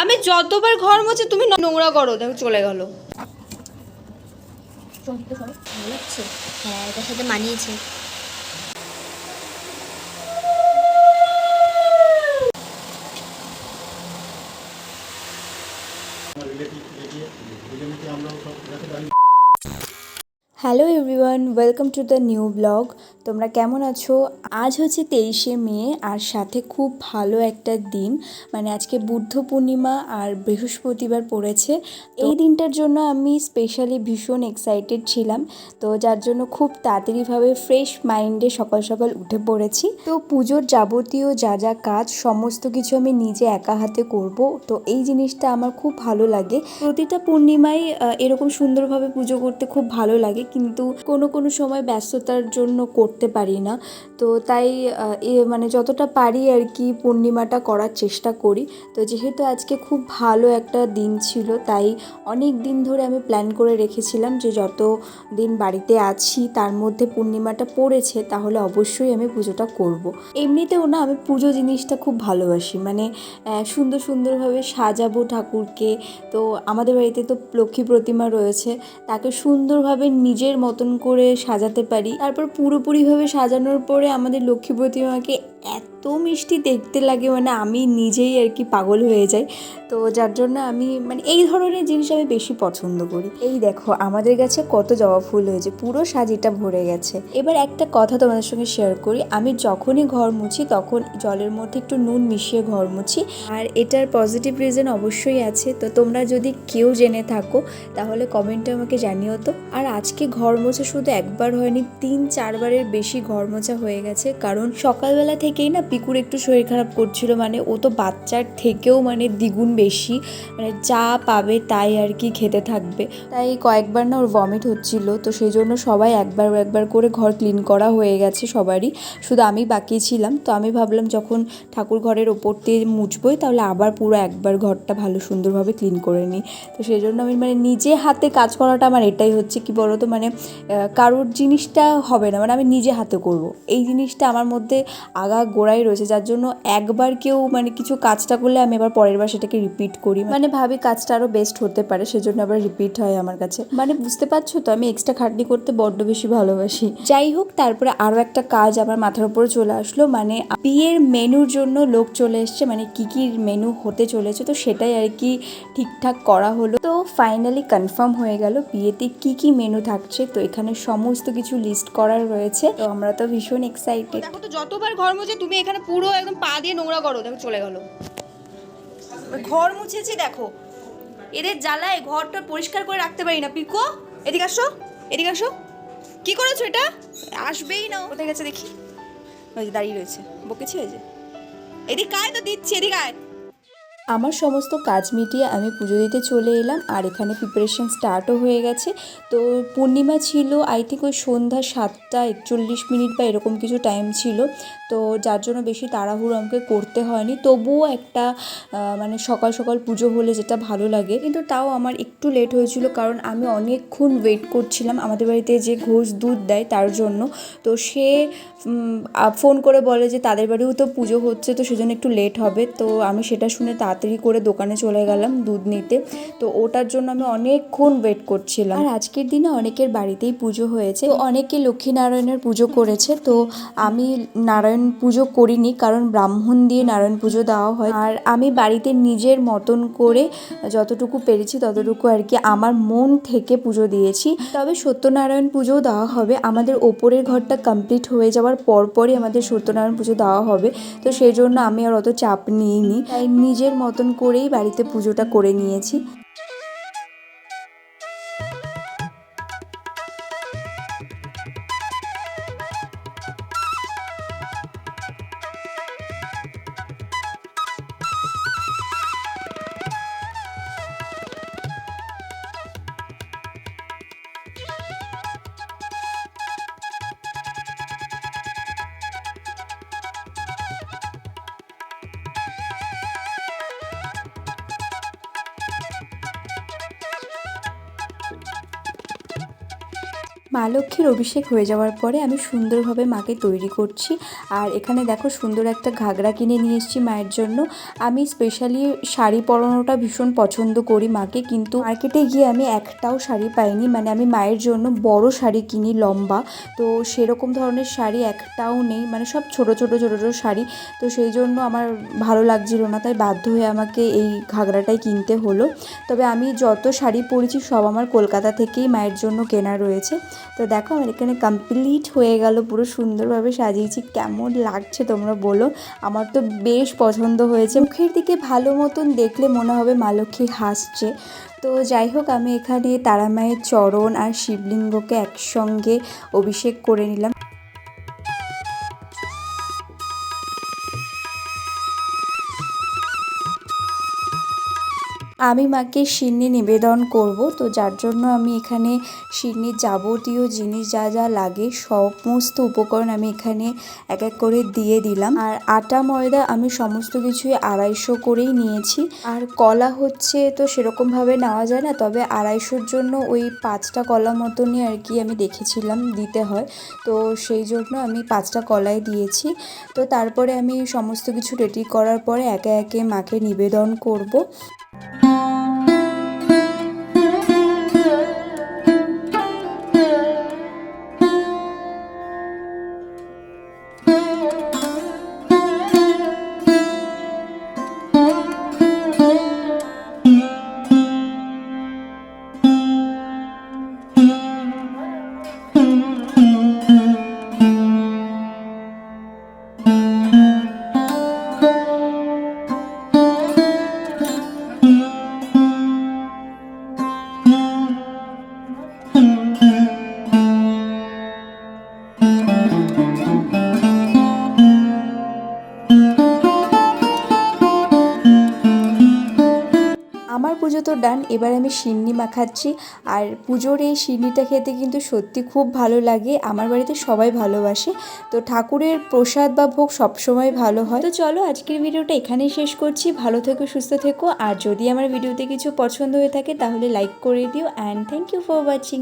আমি যতবার ঘর মোছে, তুমি নোংরা করো, দেখো চলে গেল। হ্যাঁ এটার সাথে মানিয়েছে hello everyone welcome to the new blog তোমরা কেমন আছো? আজ হচ্ছে তেইশে মে আর সাথে খুব ভালো একটা দিন। মানে আজকে বুদ্ধ পূর্ণিমা আর বৃহস্পতিবার পড়েছে। এই দিনটার জন্য আমি স্পেশালি ভীষণ এক্সাইটেড ছিলাম। তো যার জন্য খুব তাড়াতাড়িভাবে ফ্রেশ মাইন্ডে সকাল সকাল উঠে পড়েছি। তো পুজোর যাবতীয় যা যা কাজ সমস্ত কিছু আমি নিজে একা হাতে করব। তো এই জিনিসটা আমার খুব ভালো লাগে। প্রতিটা পূর্ণিমায় এরকম সুন্দরভাবে পুজো করতে খুব ভালো লাগে। কিন্তু কোনো কোনো সময় ব্যস্ততার জন্য করতে পারি না। তো তাই এ মানে যতটা পারি আর কি পূর্ণিমাটা করার চেষ্টা করি। তো যেহেতু আজকে খুব ভালো একটা দিন ছিল, তাই অনেক দিন ধরে আমি প্ল্যান করে রেখেছিলাম যে যত দিন বাড়িতে আছি, তার মধ্যে পূর্ণিমাটা পড়েছে, তাহলে অবশ্যই আমি পুজোটা করব। এমনিতেও না, আমি পুজো জিনিসটা খুব ভালোবাসি। মানে সুন্দর সুন্দরভাবে সাজাবো ঠাকুরকে। তো আমাদের বাড়িতে তো লক্ষ্মী প্রতিমা রয়েছে, তাকে সুন্দরভাবে নিজের মতন করে সাজাতে পারি। তারপর পুরোপুরিভাবে সাজানোর পরে আমাদের লক্ষ্মী প্রতিমাকে এত মিষ্টি দেখতে লাগে মানে আমি নিজেই আর কি পাগল হয়ে যাই। তো যার জন্য আমি মানে এই ধরনের জিনিস আমি বেশি পছন্দ করি। এই দেখো, আমাদের কাছে কত জবা ফুল হয়েছে, পুরো সাজিটা ভরে গেছে। এবার একটা কথা তোমাদের সঙ্গে শেয়ার করি। আমি যখনই ঘর মুছি, তখন জলের মধ্যে একটু নুন মিশিয়ে ঘর মুছি। আর এটার পজিটিভ রিজন অবশ্যই আছে। তো তোমরা যদি কেউ জেনে থাকো, তাহলে কমেন্টে আমাকে জানিও তো। আর আজকে ঘর মোছা শুধু একবার হয়নি, তিন চারবারের বেশি ঘর মোছা হয়ে গেছে। কারণ সকালবেলা থেকেই না, পিকুর একটু শরীর খারাপ করছিল। মানে ও তো বাচ্চার থেকেও মানে দ্বিগুণ বেশি মানে যা পাবে তাই আর কি খেতে থাকবে। তাই কয়েকবার না ওর ভমিট হচ্ছিল, তো সেই জন্য সবাই একবার একবার করে ঘর ক্লিন করা হয়ে গেছে সবারই। শুধু আমি বাকি ছিলাম, তো আমি ভাবলাম যখন ঠাকুর ঘরের ওপর দিয়ে মুছবই, তাহলে আবার পুরো একবার ঘরটা ভালো সুন্দরভাবে ক্লিন করে নিই। তো সেই জন্য আমি মানে নিজে হাতে কাজ করাটা আমার এটাই হচ্ছে কি বলতো মানে কারোর জিনিসটা হবে না মানে আমি নিজে হাতে করব। এই জিনিসটা আমার মধ্যে আগা গোড়াই রয়েছে, যার জন্য একবার কেউ মানে কিছু কাজটা করলে আমি আবার পরের বার সেটাকে রিপিট করি মানে ভাবি কাজটা আরও বেস্ট হতে পারে সেজন্য আবার রিপিট হয় আমার কাছে। মানে বুঝতে পারছ তো আমি এক্সট্রা খাটনি করতে বড্ড বেশি ভালোবাসি। যাই হোক তারপরে আরও একটা কাজ আমার মাথার উপরে চলে আসলো মানে বিয়ের মেনুর জন্য লোক চলে এসছে মানে কি কি মেনু হতে চলেছে তো সেটাই আর কি ঠিকঠাক করা হলো। তো ফাইনালি কনফার্ম হয়ে গেল বিয়েতে কি কি মেনু থাকছে তো এখানে সমস্ত কিছু লিস্ট করার রয়েছে। তো আমরা তো ভীষণ এক্সাইটেড দেখো তো যতবার ঘর মোছে তুমি এখানে পুরো একদম পা দিয়ে নোংরা করো দেখো চলে গেল। ঘর মুছেছি, দেখো। এদের জ্বালায় ঘরটা পরিষ্কার করে রাখতে পারি না। পিকো, এদিকে আসো এদিকে আসো। কি করেছ এটা? আসবেই না, কোথায় গেছে দেখি। ওই দাঁড়িয়ে রয়েছে, বকেছি ওই যে। এদিকে আয় তো দিচ্ছি, এদিকে আয়। আমার সমস্ত কাজ মিটিয়ে আমি পুজো দিতে চলে এলাম, আর এখানে প্রিপারেশন স্টার্টও হয়ে গেছে। তো পূর্ণিমা ছিল আই থিঙ্ক ওই সন্ধ্যা সাতটা একচল্লিশ মিনিট বা এরকম কিছু টাইম ছিল। তো যার জন্য বেশি তাড়াহুড়ো আমাকে করতে হয়নি। তবুও একটা মানে সকাল সকাল পুজো হলে যেটা ভালো লাগে। কিন্তু তাও আমার একটু লেট হয়েছিল কারণ আমি অনেকক্ষণ ওয়েট করছিলাম আমাদের বাড়িতে যে ঘোষ দুধ দেয় তার জন্য। তো সে ফোন করে বলে যে তাদের বাড়িও তো পুজো হচ্ছে, তো সেজন্য একটু লেট হবে। তো আমি সেটা শুনে তাড়াতাড়ি করে দোকানে চলে গেলাম দুধ নিতে। তো ওটার জন্য আমি অনেকক্ষণ ওয়েট করছিলাম। আর আজকের দিনে অনেকের বাড়িতেই পুজো হয়েছে। অনেকে লক্ষ্মীনারায়ণের পুজো করেছে। তো আমি নারায়ণ পুজো করিনি, কারণ ব্রাহ্মণ দিয়ে নারায়ণ পুজো দেওয়া হয়। আর আমি বাড়িতে নিজের মতন করে যতটুকু পেরেছি ততটুকু আর কি আমার মন থেকে পুজো দিয়েছি। তবে সত্যনারায়ণ পুজোও দেওয়া হবে। আমাদের ওপরের ঘরটা কমপ্লিট হয়ে যাওয়ার পরপরই আমাদের সত্যনারায়ণ পুজো দেওয়া হবে। তো সেই জন্য আমি আর অত চাপ নিইনি। তাই নিজের মতন করেই বাড়িতে পুজোটা করে নিয়েছি। মা লক্ষ্মীর অভিষেক হয়ে যাওয়ার পরে আমি সুন্দরভাবে মাকে তৈরি করছি। আর এখানে দেখো সুন্দর একটা ঘাগরা কিনে নিয়ে এসেছি মায়ের জন্য। আমি স্পেশালি শাড়ি পরানোটা ভীষণ পছন্দ করি মাকে, কিন্তু মার্কেটে গিয়ে আমি একটাও শাড়ি পাইনি। মানে আমি মায়ের জন্য বড় শাড়ি কিনি লম্বা। তো সেরকম ধরনের শাড়ি একটাও নেই। মানে সব ছোট ছোট ছোট ছোট শাড়ি। তো সেই জন্য আমার ভালো লাগছিল না, তাই বাধ্য হয়ে আমাকে এই ঘাগরাটাই কিনতে হলো। তবে আমি যত শাড়ি পরেছি সব আমার কলকাতা থেকেই মায়ের জন্য কেনা রয়েছে। তো দেখো আমার এখানে কমপ্লিট হয়ে গেল, পুরো সুন্দরভাবে সাজিয়েছি। কেমন লাগছে তোমরা বলো? আমার তো বেশ পছন্দ হয়েছে। মুখের দিকে ভালো মতন দেখলে মনে হবে মা হাসছে। তো যাই হোক, আমি এখানে তারা মায়ের চরণ আর শিবলিঙ্গকে একসঙ্গে অভিষেক করে নিলাম। আমি মাকে সিন্নি নিবেদন করব, তো যার জন্য আমি এখানে সিন্নির যাবতীয় জিনিস যা যা লাগে, সমস্ত উপকরণ আমি এখানে এক এক করে দিয়ে দিলাম। আর আটা, ময়দা আমি সমস্ত কিছুই আড়াইশো করেই নিয়েছি। আর কলা হচ্ছে তো সেরকমভাবে নেওয়া যায় না, তবে আড়াইশোর জন্য ওই পাঁচটা কলা মতনই আর কি আমি দেখেছিলাম দিতে হয়। তো সেই জন্য আমি পাঁচটা কলাই দিয়েছি। তো তারপরে আমি সমস্ত কিছু রেডি করার পরে একে একে মাকে নিবেদন করব। আমার পুজো তো ডান, এবার আমি সিন্নি মাখাচ্ছি। আর পুজোর এই সিন্নিটা খেতে কিন্তু সত্যি খুব ভালো লাগে। আমার বাড়িতে সবাই ভালোবাসে। তো ঠাকুরের প্রসাদ বা ভোগ সবসময় ভালো হয়। তো চলো আজকের ভিডিওটা এখানেই শেষ করছি। ভালো থেকো, সুস্থ থেকো। আর যদি আমার ভিডিওতে কিছু পছন্দ হয়ে থাকে, তাহলে লাইক করে দিও। And thank you for watching